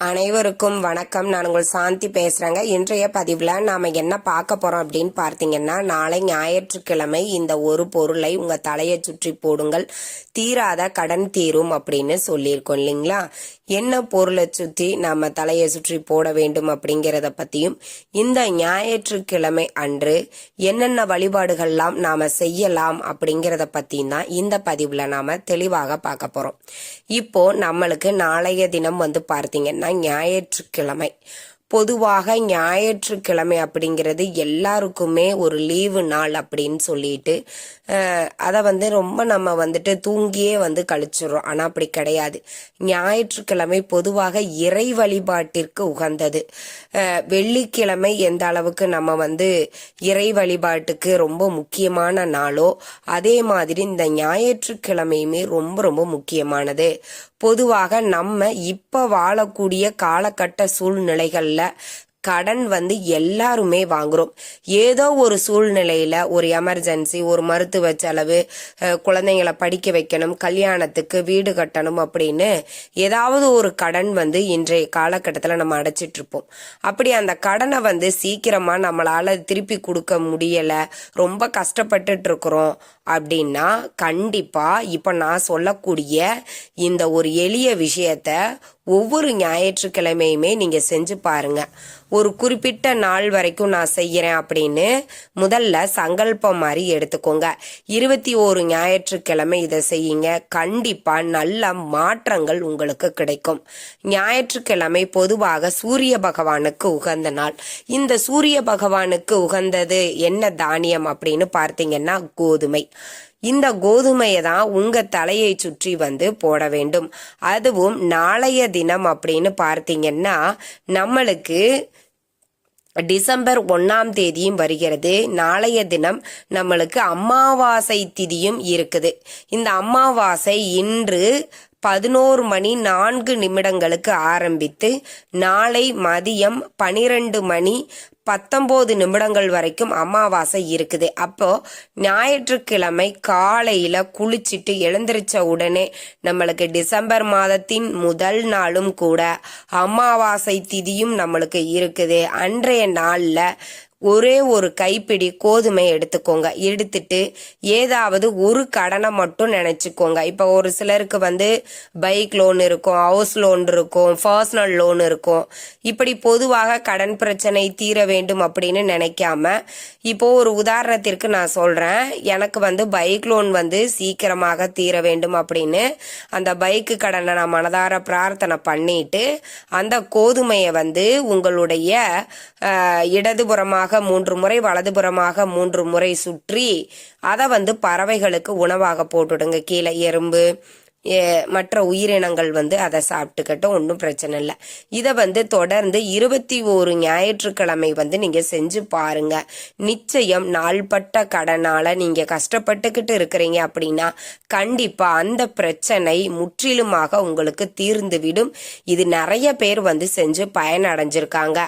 அனைவருக்கும் வணக்கம். நான் உங்கள் சாந்தி பேசுறேங்க. இன்றைய பதிவுல நாம என்ன பார்க்க போறோம் அப்படின்னு பார்த்தீங்கன்னா நாளை ஞாயிற்றுக்கிழமை இந்த ஒரு பொருளை உங்க தலையை சுற்றி போடுங்கள். தீராத கடன் தீரும் அப்படின்னு சொல்லியிருக்கோம் இல்லைங்களா? என்ன பொருளை சுற்றி நம்ம தலையை சுற்றி போட வேண்டும் அப்படிங்கிறத பற்றியும் இந்த ஞாயிற்றுக்கிழமை அன்று என்னென்ன வழிபாடுகள்லாம் நாம் செய்யலாம் அப்படிங்கிறத பற்றியும் தான் இந்த பதிவில் நாம் தெளிவாக பார்க்க போகிறோம் இப்போது நம்மளுக்கு நாளைய தினம் வந்து பார்த்தீங்கன்னா ஞாயிற்றுக்கிழமை. பொதுவாக ஞாயிற்றுக்கிழமை அப்படிங்கிறது எல்லாருக்குமே ஒரு லீவு நாள் அப்படின்னு சொல்லிட்டு அதை வந்து ரொம்ப நம்ம வந்துட்டு தூங்கியே வந்து கழிச்சிடுறோம். ஆனால் அப்படி கிடையாது. ஞாயிற்றுக்கிழமை பொதுவாக இறை வழிபாட்டிற்கு உகந்தது. வெள்ளிக்கிழமை எந்த அளவுக்கு நம்ம வந்து இறை வழிபாட்டுக்கு ரொம்ப முக்கியமான நாளோ அதே மாதிரி இந்த ஞாயிற்றுக்கிழமையுமே ரொம்ப ரொம்ப முக்கியமானது. பொதுவாக நம்ம இப்போ வாழக்கூடிய காலகட்ட சூழ்நிலைகளில் கடன் வந்து எல்லாருமே வாங்குறோம். ஏதோ ஒரு சூழ்நிலையில ஒரு எமர்ஜென்சி ஒரு மருத்துவ செலவு குழந்தைங்களை படிக்க வைக்கணும் கல்யாணத்துக்கு வீடு கட்டணும் அப்படின்னு ஏதாவது ஒரு கடன் வந்து இன்றைய காலகட்டத்தில் நம்ம அடைச்சிட்டு இருப்போம் அப்படி அந்த கடனை வந்து சீக்கிரமா நம்மளால திருப்பி கொடுக்க முடியல ரொம்ப கஷ்டப்பட்டுட்டு இருக்கிறோம் அப்படின்னா கண்டிப்பா இப்ப நான் சொல்லக்கூடிய இந்த ஒரு எளிய விஷயத்த ஒவ்வொரு ஞாயிற்றுக்கிழமையுமே நீங்க செஞ்சு பாருங்க. ஒரு குறிப்பிட்ட நாள் வரைக்கும் நான் செய்கிறேன் அப்படின்னு முதல்ல சங்கல்பம் மாதிரி எடுத்துக்கோங்க. இருபத்தி ஒரு ஞாயிற்றுக்கிழமை இதை செய்யுங்க. கண்டிப்பாக நல்ல மாற்றங்கள் உங்களுக்கு கிடைக்கும். ஞாயிற்றுக்கிழமை பொதுவாக சூரிய பகவானுக்கு உகந்த நாள். இந்த சூரிய பகவானுக்கு உகந்தது என்ன தானியம் அப்படின்னு பார்த்தீங்கன்னா கோதுமை. இந்த கோதுமையை தான் உங்கள் தலையை சுற்றி வந்து போட வேண்டும். அதுவும் நாளைய தினம் அப்படின்னு பார்த்தீங்கன்னா நம்மளுக்கு டிசம்பர் ஒன்றாம் தேதியும் வருகிறது. நாளைய தினம் நம்மளுக்கு அமாவாசை திதியும் இருக்குது. இந்த அமாவாசை இன்று பதினோரு மணி நான்கு நிமிடங்களுக்கு ஆரம்பித்து நாளை மதியம் பனிரெண்டு மணி பத்தொம்போது நிமிடங்கள் வரைக்கும் அமாவாசை இருக்குது. அப்போ ஞாயிற்றுக்கிழமை காலையில குளிச்சிட்டு எழுந்திருச்ச உடனே நம்மளுக்கு டிசம்பர் மாதத்தின் முதல் நாளும் கூட அமாவாசை திதியும் நம்மளுக்கு இருக்குது. அன்றைய நாள்ல ஒரே ஒரு கைப்பிடி கோதுமை எடுத்துக்கோங்க. எடுத்துட்டு ஏதாவது ஒரு கடனை மட்டும் நினச்சிக்கோங்க. இப்போ ஒரு சிலருக்கு வந்து பைக் லோன் இருக்கும் ஹவுஸ் லோன் இருக்கும் பர்சனல் லோன் இருக்கும். இப்படி பொதுவாக கடன் பிரச்சனை தீர வேண்டும் அப்படின்னு நினைக்காம இப்போ ஒரு உதாரணத்திற்கு நான் சொல்கிறேன் எனக்கு வந்து பைக் லோன் வந்து சீக்கிரமாக தீர வேண்டும் அப்படின்னு அந்த பைக்கு கடனை நான் மனதார பிரார்த்தனை பண்ணிட்டு அந்த கோதுமையை வந்து உங்களுடைய இடதுபுறமாக இடதுபுறமாக மூன்று முறை வலதுபுறமாக மூன்று முறை சுற்றி அதை வந்து பறவைகளுக்கு உணவாக போட்டுடுங்க. கீழே எறும்பு மற்ற உயிரினங்கள் வந்து அதை சாப்பிட்டுக்கட்டும் ஒன்றும் பிரச்சனை இல்லை. இதை வந்து தொடர்ந்து இருபத்தி ஓரு ஞாயிற்றுக்கிழமை வந்து நீங்கள் செஞ்சு பாருங்க. நிச்சயம் நாள்பட்ட கடனால் நீங்கள் கஷ்டப்பட்டுக்கிட்டு இருக்கிறீங்க அப்படின்னா கண்டிப்பாக அந்த பிரச்சனை முற்றிலுமாக உங்களுக்கு தீர்ந்துவிடும். இது நிறைய பேர் வந்து செஞ்சு பயனடைஞ்சிருக்காங்க.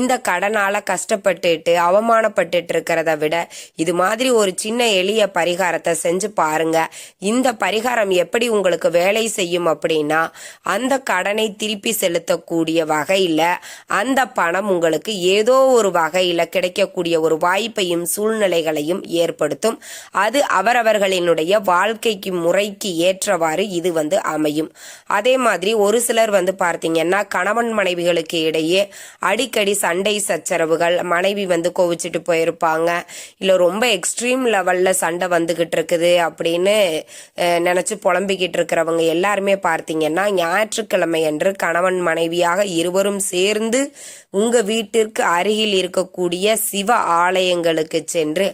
இந்த கடனால் கஷ்டப்பட்டுட்டு அவமானப்பட்டுட்டு இருக்கிறத விட இது மாதிரி ஒரு சின்ன எளிய பரிகாரத்தை செஞ்சு பாருங்க. இந்த பரிகாரம் எப்படி உங்களுக்கு வேலை செய்யும் அப்படின்னா அந்த கடனை திருப்பி செலுத்தக்கூடிய வகையில் அந்த பணம் உங்களுக்கு ஏதோ ஒரு வகையில் கிடைக்கக்கூடிய ஒரு வாய்ப்பையும் சூழ்நிலைகளையும் ஏற்படுத்தும். அது அவரவர்களினுடைய வாழ்க்கைக்கு முறைக்கு ஏற்றவாறு இது வந்து அமையும். அதே மாதிரி ஒரு சிலர் வந்து பார்த்தீங்கன்னா கணவன் மனைவிகளுக்கு இடையே அடிக்கடி சண்டை சச்சரவுகள் மனைவி வந்து கோவிச்சிட்டு போயிருப்பாங்க. இல்லை ரொம்ப எக்ஸ்ட்ரீம் லெவலில் சண்டை வந்துகிட்டு இருக்குது அப்படின்னு நினச்சி புலம்பிக்கிட்டு இருக்கிறவங்க எல்லாருமே பார்த்தீங்கன்னா ஞாயிற்றுக்கிழமை அன்று கணவன் மனைவியாக இருவரும் சேர்ந்து உங்க வீட்டிற்கு அருகில் இருக்கக்கூடிய சிவ ஆலயங்களுக்கு சென்று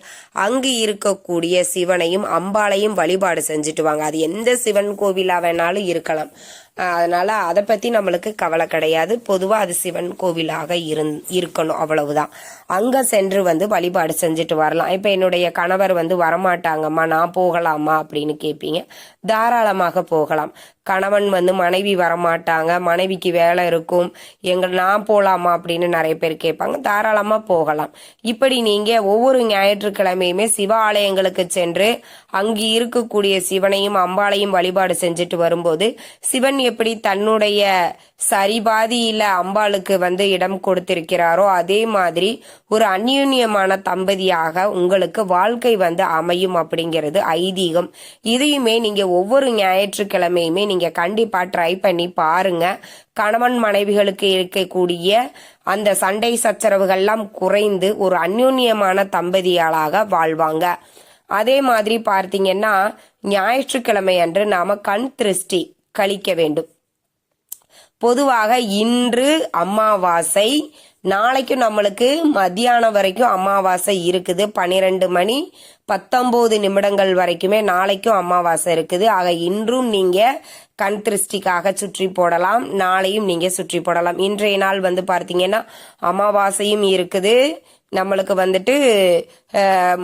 அங்கு இருக்கக்கூடிய சிவனையும் அம்பாளையும் வழிபாடு செஞ்சுட்டு வாங்க. அது எந்த சிவன் கோவிலா வேணாலும் இருக்கலாம். அதனால அதை பத்தி நம்மளுக்கு கவலை கிடையாது. பொதுவா அது சிவன் கோவிலாக இருந் இருக்கணும். அவ்வளவுதான். அங்க சென்று வந்து வழிபாடு செஞ்சுட்டு வரலாம். இப்ப என்னுடைய கணவர் வந்து வரமாட்டாங்கம்மா நான் போகலாமா அப்படின்னு கேட்பீங்க தாராளமாக போகலாம். கணவன் வந்து மனைவி வரமாட்டாங்க மனைவிக்கு வேலை இருக்கும் எங்க நான் போகலாமா அப்படின்னு நிறைய பேர் கேட்பாங்க. தாராளமா போகலாம். இப்படி நீங்க ஒவ்வொரு ஞாயிற்றுக்கிழமையுமே சிவ ஆலயங்களுக்கு சென்று அங்கு இருக்கக்கூடிய சிவனையும் அம்பாளையும் வழிபாடு செஞ்சுட்டு வரும்போது சிவன் எப்படி தன்னுடைய சரிபாதியில அம்பாளுக்கு வந்து இடம் கொடுத்திருக்கிறாரோ அதே மாதிரி ஒரு அந்யுன்யமான தம்பதியாக உங்களுக்கு வாழ்க்கை வந்து அமையும் அப்படிங்கிறது ஐதீகம். இதையுமே நீங்க ஒவ்வொரு ஞாயிற்றுக்கிழமையுமே நீங்க கண்டிப்பா ட்ரை பண்ணி பாருங்க. கணவன் மனைவிகளுக்கு இருக்கக்கூடிய அந்த சண்டை சச்சரவுகள்லாம் குறைந்து ஒரு அந்யுன்யமான தம்பதியாளாக வாழ்வாங்க. அதே மாதிரி பார்த்தீங்கன்னா ஞாயிற்றுக்கிழமை அன்று நாம கண் திருஷ்டி கழிக்க வேண்டும். பொதுவாக இன்று அமாவாசை. நாளைக்கும் நம்மளுக்கு மத்தியானம் வரைக்கும் அமாவாசை இருக்குது. பன்னிரெண்டு மணி பத்தொம்போது நிமிடங்கள் வரைக்குமே நாளைக்கும் அமாவாசை இருக்குது. ஆக இன்றும் நீங்க கண் திருஷ்டிக்காக சுற்றி போடலாம். நாளையும் நீங்க சுற்றி போடலாம். இன்றைய நாள் வந்து பார்த்தீங்கன்னா அமாவாசையும் இருக்குது. நம்மளுக்கு வந்துட்டு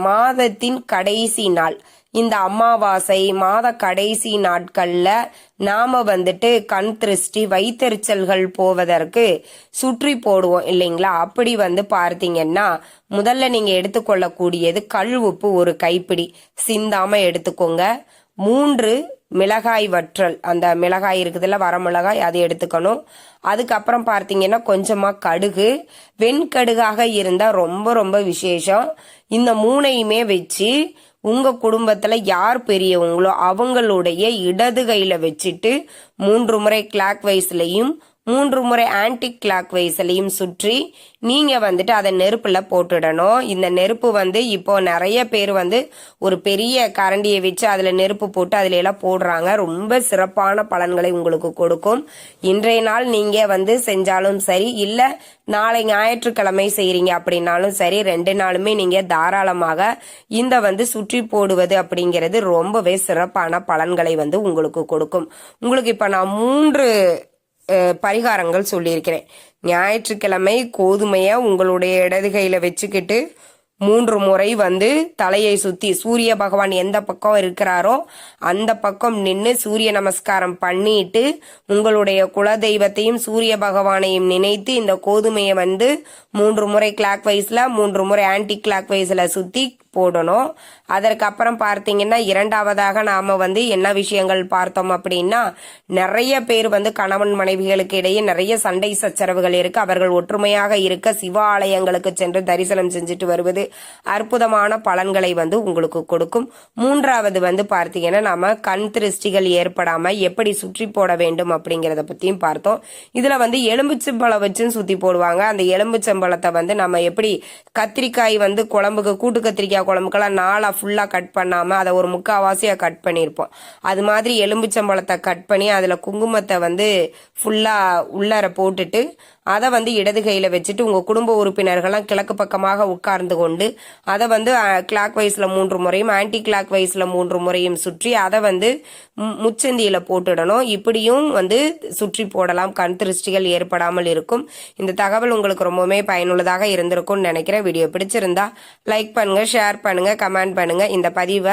மாதத்தின் கடைசி நாள். இந்த அமாவாசை மாத கடைசி நாட்கள்ல நாம வந்துட்டு கண் திருஷ்டி வைத்தறிச்சல்கள் போவதற்கு சுற்றி போடுவோம் இல்லைங்களா? அப்படி வந்து பார்த்தீங்கன்னா முதல்ல நீங்க எடுத்துக்கொள்ளக்கூடியது கல் உப்பு ஒரு கைப்பிடி. சிந்தாம எடுத்துக்கோங்க. மூன்று மிளகாய் வற்றல். அந்த மிளகாய் இருக்குதுல்ல வரமிளகாய் அதை எடுத்துக்கணும். அதுக்கப்புறம் பார்த்தீங்கன்னா கொஞ்சமாக கடுகு. வெண்கடுகாக இருந்தால் ரொம்ப ரொம்ப விசேஷம். இந்த மூணையுமே வச்சு உங்க குடும்பத்துல யார் பெரியவங்களோ அவங்களுடைய இடது கையில வச்சுட்டு மூன்று முறை கிளாக் வைஸ்லயும் மூன்று முறை ஆன்டி கிளாக் வைஸ்லையும் சுற்றி நீங்கள் வந்துட்டு அதை நெருப்பில் போட்டுடணும். இந்த நெருப்பு வந்து இப்போ நிறைய பேர் வந்து ஒரு பெரிய கரண்டியை வச்சு அதில் நெருப்பு போட்டு அதில் எல்லாம் போடுறாங்க. ரொம்ப சிறப்பான பலன்களை உங்களுக்கு கொடுக்கும். இன்றைய நாள் நீங்கள் வந்து செஞ்சாலும் சரி இல்லை நாளை ஞாயிற்றுக்கிழமை செய்கிறீங்க அப்படின்னாலும் சரி ரெண்டு நாளுமே நீங்கள் தாராளமாக இந்த வந்து சுற்றி போடுவது அப்படிங்கிறது ரொம்பவே சிறப்பான பலன்களை வந்து உங்களுக்கு கொடுக்கும். உங்களுக்கு இப்போ நான் மூன்று பரிகாரங்கள் சொல்லியிருக்கிறேன். ஞாயிற்றுக்கிழமை கோதுமையை உங்களுடைய இடது கையில் வச்சுக்கிட்டு மூன்று முறை வந்து தலையை சுத்தி சூரிய பகவான் எந்த பக்கம் இருக்கிறாரோ அந்த பக்கம் நின்று சூரிய நமஸ்காரம் பண்ணிட்டு உங்களுடைய குலதெய்வத்தையும் சூரிய பகவானையும் நினைத்து இந்த கோதுமையை வந்து மூன்று முறை கிளாக் வைஸ்ல மூன்று முறை ஆன்டி கிளாக் வைஸ்ல சுத்தி போடணும். அதற்கப்புறம் பார்த்தீங்கன்னா இரண்டாவதாக நாம வந்து என்ன விஷயங்கள் பார்த்தோம் அப்படின்னா நிறைய பேர் வந்து கணவன் மனைவிகளுக்கு இடையே நிறைய சண்டை சச்சரவுகள் இருக்கு. அவர்கள் ஒற்றுமையாக இருக்க சிவ ஆலயங்களுக்கு சென்று தரிசனம் செஞ்சுட்டு வருவது அற்புதமான பலன்களை வந்து உங்களுக்கு கொடுக்கும். மூன்றாவது வந்து பார்த்தீங்கன்னா நம்ம கண் திருஷ்டிகள் ஏற்படாம எப்படி சுற்றி போட வேண்டும் அப்படிங்கறத பத்தியும் பார்த்தோம். இதுல வந்து எலும்புச்சம்பழம் வச்சும் சுத்தி போடுவாங்க. அந்த எலும்புச்சம்பழத்தை வந்து நம்ம எப்படி கத்திரிக்காய் வந்து குழம்புக்கு கூட்டு கத்திரிக்காய் குழம்புக்கெல்லாம் நாளா ஃபுல்லா கட் பண்ணாம அதை ஒரு முக்காவாசியா கட் பண்ணியிருப்போம். அது மாதிரி எலும்புச்சம்பழத்தை கட் பண்ணி அதுல குங்குமத்தை வந்து ஃபுல்லா உள்ளார போட்டுட்டு அதை வந்து இடது கையில வச்சுட்டு உங்க குடும்ப உறுப்பினர்கள்லாம் கிழக்கு பக்கமாக உட்கார்ந்து கொண்டு அதை வந்து கிளாக் வைஸ்ல மூன்று முறையும் ஆன்டி கிளாக் வைஸ்ல மூன்று முறையும் சுற்றி அதை வந்து மு- முச்சந்தியில போட்டுடணும். இப்படியும் வந்து சுற்றி போடலாம். கண் திருஷ்டிகள் ஏற்படாமல் இருக்கும். இந்த தகவல் உங்களுக்கு ரொம்பவுமே பயனுள்ளதாக இருந்திருக்கும்னு நினைக்கிறேன். வீடியோ பிடிச்சிருந்தா லைக் பண்ணுங்க ஷேர் பண்ணுங்க கமெண்ட் பண்ணுங்க. இந்த பதிவை